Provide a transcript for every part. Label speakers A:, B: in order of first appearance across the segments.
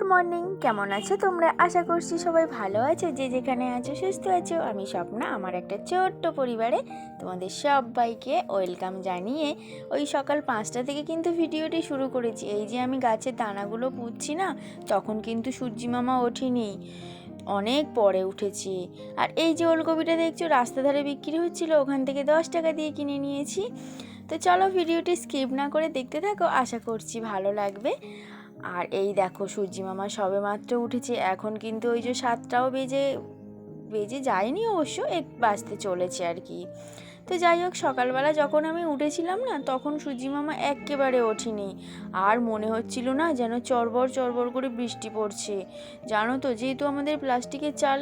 A: Morning. কেমন আছো তোমরা? আশা করছি সবাই ভালো আছো। যে যেখানে আছো, সুস্থ আছো। আমি স্বপ্না, আমার একটা ছোট্ট পরিবারে তোমাদের সবাইকে ওয়েলকাম জানিয়ে ওই সকাল পাঁচটা থেকে কিন্তু ভিডিওটি শুরু করেছি। এই যে আমি গাছের দানাগুলো পুঁতছি না, তখন কিন্তু সূর্যি মামা ওঠেনি। অনেক পরে উঠেছি। আর এই যে ওলকপিটা দেখছ, রাস্তা ধারে বিক্রি হচ্ছিল, ওখান থেকে দশ টাকা দিয়ে কিনে নিয়েছি। তো চলো ভিডিওটি স্কিপ না করে দেখতে থাকো, আশা করছি ভালো লাগবে। আর এই দেখো সূর্যি মামা সবে মাত্র উঠেছে। এখন কিন্তু ওই যে সাতটাও বেজে বেজে যায়নি অবশ্য এক বাজতে চলেছে আর কি। তো যাই হোক, সকালবেলা যখন আমি উঠেছিলাম না, তখন সুজি মামা একেবারে ওঠেনি। আর মনে হচ্ছিল না যেন চরবর চরবর করে বৃষ্টি পড়ছে। জানো তো, যেহেতু আমাদের প্লাস্টিকের চাল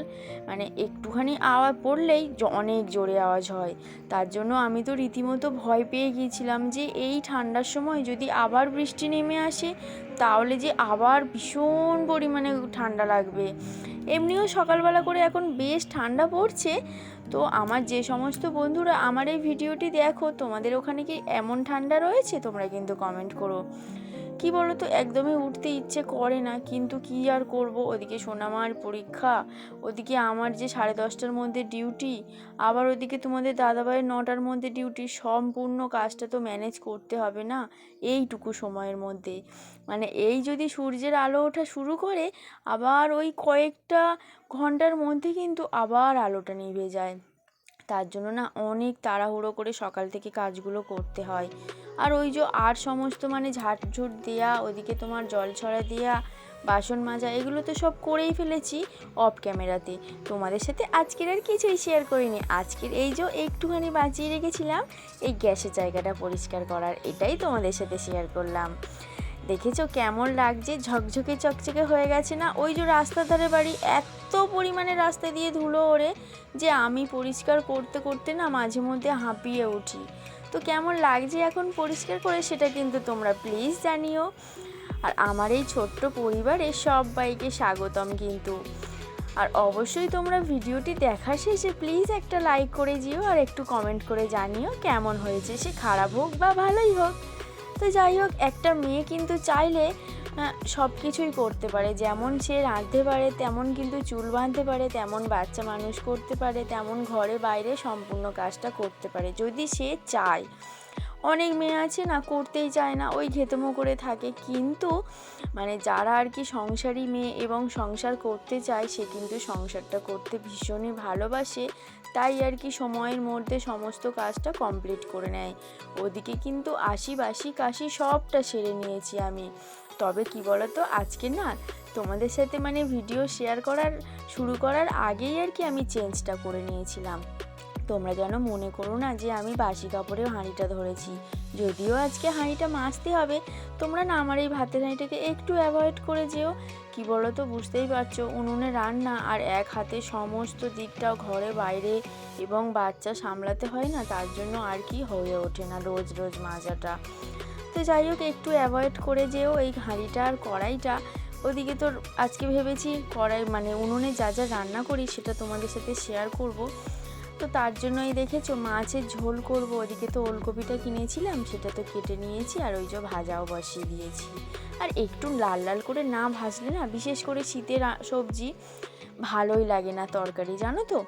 A: মানে একটুখানি আওয়াজ পড়লেই অনেক জোরে আওয়াজ হয়। তার জন্য আমি তো রীতিমতো ভয় পেয়ে গিয়েছিলাম যে, এই ঠান্ডার সময় যদি আবার বৃষ্টি নেমে আসে, তাহলে যে আবার ভীষণ পরিমাণে ঠান্ডা লাগবে। এমনিও সকালবেলা করে এখন বেশ ঠান্ডা পড়ছে তো আমার যে সমস্ত বন্ধুরা আমার এই ভিডিওটি দেখো, তোমাদের ওখানে কি এমন ঠান্ডা রয়েছে? তোমরা কিন্তু কমেন্ট করো। কি বলো তো একদমই উঠতে ইচ্ছে করে না, কিন্তু কি আর করব? ওদিকে সোনামার পরীক্ষা, ওদিকে আমার যে সাড়ে দশটার মধ্যে ডিউটি আবার ওদিকে তোমাদের দাদাভাইয়ের নটার মধ্যে ডিউটি সম্পূর্ণ কাজটা তো ম্যানেজ করতে হবে না? এইটুকু সময়ের মধ্যে। মানে এই যদি সূর্যের আলো ওঠা শুরু করে, আবার ওই কয়েকটা ঘণ্টার মধ্যে কিন্তু আবার আলোটা নিভে যায়। তার জন্য না অনেক তাড়াহুড়ো করে সকাল থেকে কাজগুলো করতে হয়। আর ওই যে আর সমস্ত মানে ঝাড়ঝুট দেয়া ওদিকে তোমার জল ছড়া দেয়া, বাসন মাজা, এগুলো তো সব করেই ফেলেছি অফ ক্যামেরাতে তোমাদের সাথে আজকের আর কিছুই শেয়ার করিনি। আজকের এই যে একটুখানি বাঁচিয়ে রেখেছিলাম, এই গ্যাসের জায়গাটা পরিষ্কার করার, এটাই তোমাদের সাথে শেয়ার করলাম। দেখেছ কেমন লাগছে? ঝকঝকে চকচকে হয়ে গেছে না? ওই যে রাস্তার ধারে বাড়ি এত পরিমাণে রাস্তা দিয়ে ধুলো ওড়ে যে আমি পরিষ্কার করতে করতে না মাঝে মধ্যে হাঁপিয়ে উঠি। তো কেমন লাগছে এখন পরিষ্কার করে সেটা কিন্তু তোমরা প্লিজ জানিও। আর আমার এই ছোট্ট পরিবারে সবাইকে স্বাগতম কিন্তু। আর অবশ্যই তোমরা ভিডিওটি দেখার শেষে প্লিজ একটা লাইক করে দিও আর একটু কমেন্ট করে জানিও কেমন হয়েছে, সে খারাপ হোক বা ভালোই হোক। তো যাই হোক, একটা মেয়ে কিন্তু চাইলে সব কিছুই করতে পারে। যেমন সে রাঁধতে পারে, তেমন কিন্তু চুল বাঁধতে পারে, তেমন বাচ্চা মানুষ করতে পারে, তেমন ঘরে বাইরে সম্পূর্ণ কাজটা করতে পারে, যদি সে চায়। অনেক মেয়ে আছে না, করতেই চায় না, ওই ঘেতমো করে থাকে। কিন্তু মানে যারা আর কি সংসারী মেয়ে এবং সংসার করতে চায়, সে কিন্তু সংসারটা করতে ভীষণই ভালোবাসে। তাই আর কি সময়ের মধ্যে সমস্ত কাজটা কমপ্লিট করে নেয়। ওদিকে কিন্তু আশি বাসি কাশি সবটা সেরে নিয়েছি আমি। তবে কি বলতো, আজকে না তোমাদের সাথে মানে ভিডিও শেয়ার করার, শুরু করার আগেই আর কি আমি চেঞ্জটা করে নিয়েছিলাম। তোমরা যেন মনে করো না যে আমি বাসি কাপড়েও হাঁড়িটা ধরেছি। যদিও আজকে হাঁড়িটা মাজতে হবে, তোমরা না আমার এই ভাতের হাঁড়িটাকে একটু অ্যাভয়েড করে যেও। কি বলো তো বুঝতেই পারছ, উনুনে রান্না আর এক হাতে সমস্ত দিকটা ঘরে বাইরে এবং বাচ্চা সামলাতে হয় না, তার জন্য আর কি হয়ে ওঠে না রোজ রোজ মাজাটা। তো যাই হোক, একটু অ্যাভয়েড করে যেও এই হাঁড়িটা আর কড়াইটা। ওদিকে তোর আজকে ভেবেছি কড়াই মানে উনুনে যা যা রান্না করি সেটা তোমাদের সাথে শেয়ার করব। তো তার জন্যই দেখেছ মাছের ঝোল করব। ওদিকে তো ওলকপিটা কিনেছিলাম, সেটা তো কেটে নিয়েছি আর ওই যে ভাজাও বসিয়ে দিয়েছি। আর একটু লাল লাল করে না ভাজলে না, বিশেষ করে শীতের সবজি ভালোই লাগে না তরকারি, জানো তো?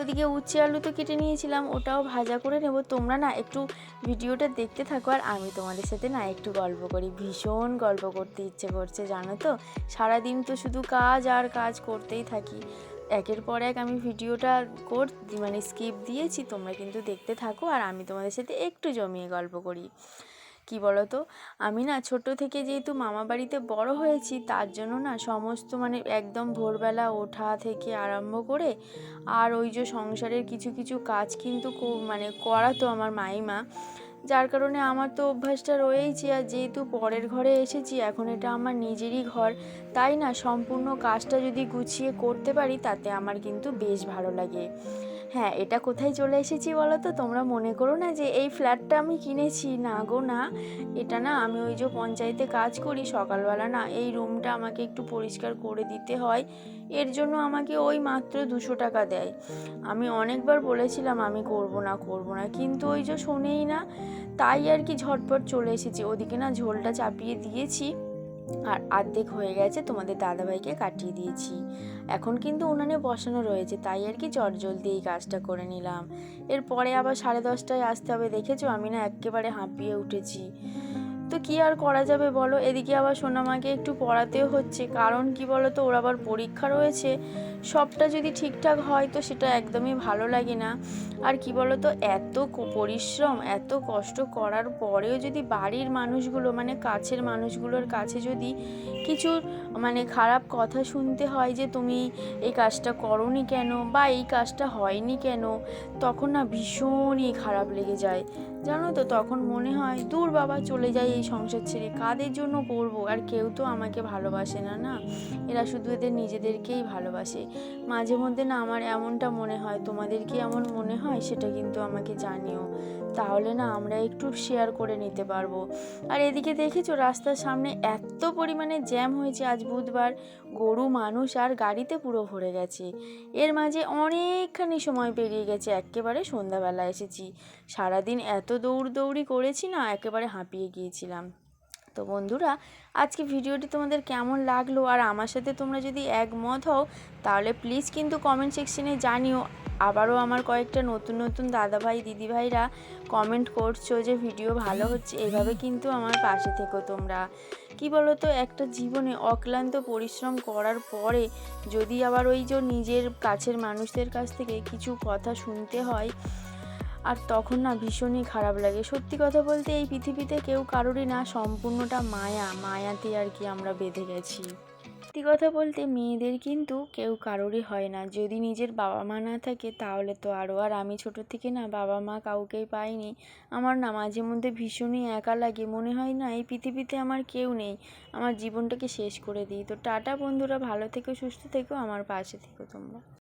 A: ওদিকে উচ্ছে আলু তো কেটে নিয়েছিলাম, ওটাও ভাজা করে নেব। তোমরা না একটু ভিডিওটা দেখতে থাকো আর আমি তোমাদের সাথে না একটু গল্প করি। ভীষণ গল্প করতে ইচ্ছে করছে, জানো তো? সারাদিন তো শুধু কাজ আর কাজ করতেই থাকি। একের পর এক আমি ভিডিওটা কর মানে স্কিপ দিয়েছি, তোমরা কিন্তু দেখতে থাকো আর আমি তোমাদের সাথে একটু জমিয়ে গল্প করি। কি বলো তো আমি না ছোট থেকে যেহেতু মামা বাড়িতে বড় হয়েছি, তার জন্য না সমস্ত মানে একদম ভোরবেলা ওঠা থেকে আরম্ভ করে আর ওই যে সংসারের কিছু কিছু কাজ কিন্তু মানে করাতো আমার মাইমা। যার কারণে আমার তো অভ্যাসটা রয়েইছে আর যেহেতু পরের ঘরে এসেছি, এখন এটা আমার নিজেরই ঘর। তাই না, সম্পূর্ণ কাজটা যদি গুছিয়ে করতে পারি, তাতে আমার কিন্তু বেশ ভালো লাগে। হ্যাঁ এটা কোথায় চলে এসেছি বলো তো? তোমরা মনে করো না যে এই ফ্ল্যাটটা আমি কিনেছি। না গো, না। এটা না, আমি ওই যে পঞ্চায়েতে কাজ করি, সকালবেলা না এই রুমটা আমাকে একটু পরিষ্কার করে দিতে হয়। এর জন্য আমাকে ওই মাত্র দুশো টাকা দেয়। আমি অনেকবার বলেছিলাম, আমি করব না করব না। কিন্তু ওই যে শোনেই না তাই আর কি ঝটপট চলে এসেছি। ওদিকে না ঝোলটা চাপিয়ে দিয়েছি আর অর্ধেক হয়ে গেছে, তোমাদের দাদাভাইকে কাটিয়ে দিয়েছি। এখন কিন্তু উনানে বসানো রয়েছে, তাই আর কি জলদি এই কাজটা করে নিলাম। এরপরে আবার সাড়ে দশটায় আসতে হবে, দেখেছ? আমি না একেবারে হাঁপিয়ে উঠেছি। তো কি আর করা যাবে বলো? এদিকে আবার সোনামাকে একটু পড়াতেও হচ্ছে, কারণ কি বলো তো, ওর আবার পরীক্ষা রয়েছে। সবটা যদি ঠিকঠাক হয় তো সেটা একদমই ভালো লাগে না। আর কি বলো তো এত পরিশ্রম, এত কষ্ট করার পরেও যদি বাড়ির মানুষগুলো মানে কাছের মানুষগুলোর কাছে যদি কিছু মানে খারাপ কথা শুনতে হয় যে তুমি এই কাজটা করনি কেন বা এই কাজটা হয়নি কেন, তখন না ভীষণই খারাপ লেগে যায়। জানো তো, তখন মনে হয় দূর বাবা চলে যায় এই সংসার ছেড়ে, কাদের জন্য করব? আর কেউ তো আমাকে ভালোবাসে না না? এরা শুধু এদের নিজেদেরকেই ভালোবাসে। মাঝে মধ্যে না আমার এমনটা মনে হয়, তোমাদের কি এমন মনে হয়? সেটা কিন্তু আমাকে জানিও। তাহলে না আমরা একটু শেয়ার করে নিতে পারব। আর এদিকে দেখেছ, রাস্তার সামনে এত পরিমাণে জ্যাম হয়েছে আজ বুধবার। গরু, মানুষ আর গাড়িতে পুরো ভরে গেছে। এর মাঝে অনেকখানি সময় পেরিয়ে গেছে, একেবারে সন্ধ্যাবেলা এসেছি। সারাদিন এত দৌড়দৌড়ি করেছি না, একেবারে হাঁপিয়ে গিয়েছিলাম। তো বন্ধুরা, আজকে ভিডিওটি তোমাদের কেমন লাগল? আর আমার সাথে তোমরা যদি একমত হও, তাহলে প্লিজ কিন্তু কমেন্ট সেকশনে জানিও। আবারও আমার কয়েকটা নতুন নতুন দাদাভাই, দিদিভাইরা কমেন্ট করছ যে ভিডিও ভালো হচ্ছে, এভাবে কিন্তু আমার পাশে থেকো তোমরা। কি বলো তো একটা জীবনে অক্লান্ত পরিশ্রম করার পরে যদি আবার ওই যে নিজের কাছের মানুষদের কাছ থেকে কিছু কথা শুনতে হয় আর তখন না ভীষণই খারাপ লাগে। সত্যি কথা বলতে এই পৃথিবীতে কেউ কারোরই না সম্পূর্ণটা মায়া, মায়াতে আর কি আমরা বেঁধে গেছি। সত্যি কথা বলতে মেয়েদের কিন্তু কেউ কারোরই হয় না। যদি নিজের বাবা মা না থাকে তাহলে তো আরও আর আমি ছোটো থেকে না বাবা মা কাউকেই পাইনি। আমার না মাঝে মধ্যে ভীষণই একা লাগে। মনে হয় না এই পৃথিবীতে আমার কেউ নেই। আমার জীবনটাকে শেষ করে দিই। তো টাটা বন্ধুরা, ভালো থেকো, সুস্থ থেকো, আমার পাশে থেকো তোমরা।